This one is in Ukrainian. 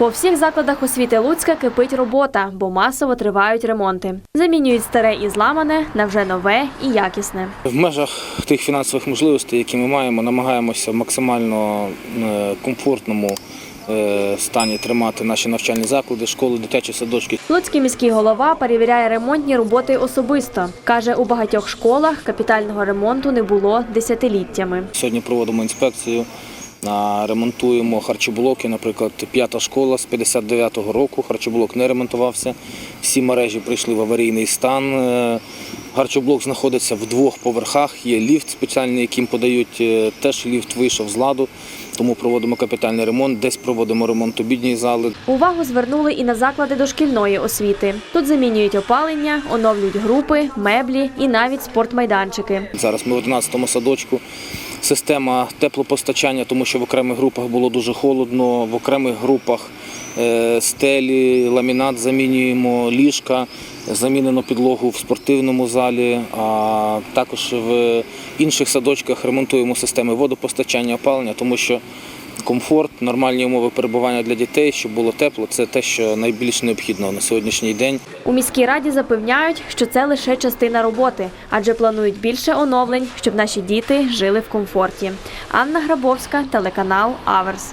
По всіх закладах освіти Луцька кипить робота, бо масово тривають ремонти. Замінюють старе і зламане на вже нове і якісне. В межах тих фінансових можливостей, які ми маємо, намагаємося в максимально е, комфортному е, стані тримати наші навчальні заклади, школи, дитячі садочки. Луцький міський голова перевіряє ремонтні роботи особисто. Каже, у багатьох школах капітального ремонту не було десятиліттями. Сьогодні проводимо інспекцію, ремонтуємо харчоблоки. Наприклад, п'ята школа з 59-го року. Харчоблок не ремонтувався. Всі мережі прийшли в аварійний стан. Е, Харчоблок знаходиться в двох поверхах. Є ліфт спеціальний, яким подають. е, Теж ліфт вийшов з ладу, тому проводимо капітальний ремонт. Десь проводимо ремонт обідньої зали. Увагу звернули і на заклади дошкільної освіти. Тут замінюють опалення, оновлюють групи, меблі і навіть спортмайданчики. Зараз ми в 11 садочку. Система теплопостачання, тому що в окремих групах було дуже холодно, в окремих групах е, стелі, ламінат замінюємо, ліжка, замінено підлогу в спортивному залі, а також в інших садочках ремонтуємо системи водопостачання, опалення, тому що комфорт, нормальні умови перебування для дітей, щоб було тепло, це те, що найбільш необхідно на сьогоднішній день. У міській раді запевняють, що це лише частина роботи, адже планують більше оновлень, щоб наші діти жили в комфорті. Анна Грабовська, телеканал Аверс.